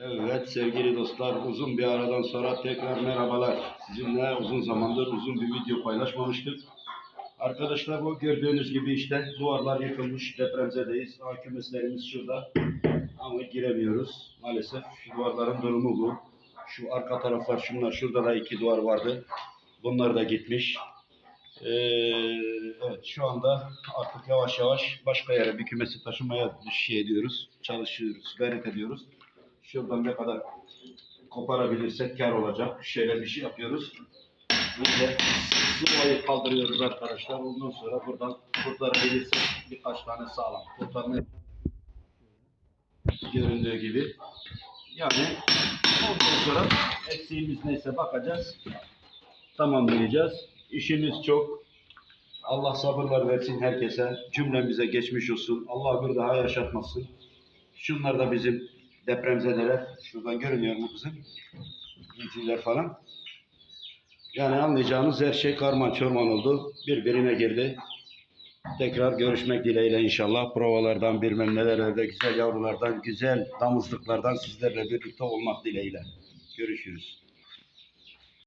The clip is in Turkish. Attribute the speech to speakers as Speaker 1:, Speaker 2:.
Speaker 1: Evet sevgili dostlar uzun bir aradan sonra tekrar merhabalar. Sizinle uzun zamandır uzun bir video paylaşmamıştık. Arkadaşlar bu gördüğünüz gibi işte duvarlar yıkılmış depremzedeyiz. Hakimeslerimiz şurada ama giremiyoruz. Maalesef duvarların durumu bu. Şu arka taraflar şunlar şurada da iki duvar vardı. Bunlar da gitmiş. Ee, evet şu anda artık yavaş yavaş başka yere bir kümesi taşımaya şey ediyoruz. Çalışıyoruz, gayret ediyoruz. Şuradan ne kadar koparabilirsek kar olacak. Şöyle bir şey yapıyoruz. Böyle sıvayı kaldırıyoruz arkadaşlar. Ondan sonra buradan kurtarabilirsek birkaç tane sağlam kurtarma göründüğü gibi. Yani ondan sonra eksiğimiz neyse bakacağız. Tamamlayacağız. İşimiz çok. Allah sabırlar versin herkese. Cümlemize geçmiş olsun. Allah bir daha yaşatmasın. Şunlar da bizim depremzedeler. Şuradan görünüyor mu kızım? İnciler falan. Yani anlayacağınız her şey karman çorman oldu. Birbirine girdi. Tekrar görüşmek dileğiyle inşallah. Provalardan bilmem nelerde güzel yavrulardan, güzel damızlıklardan sizlerle birlikte olmak dileğiyle. Görüşürüz.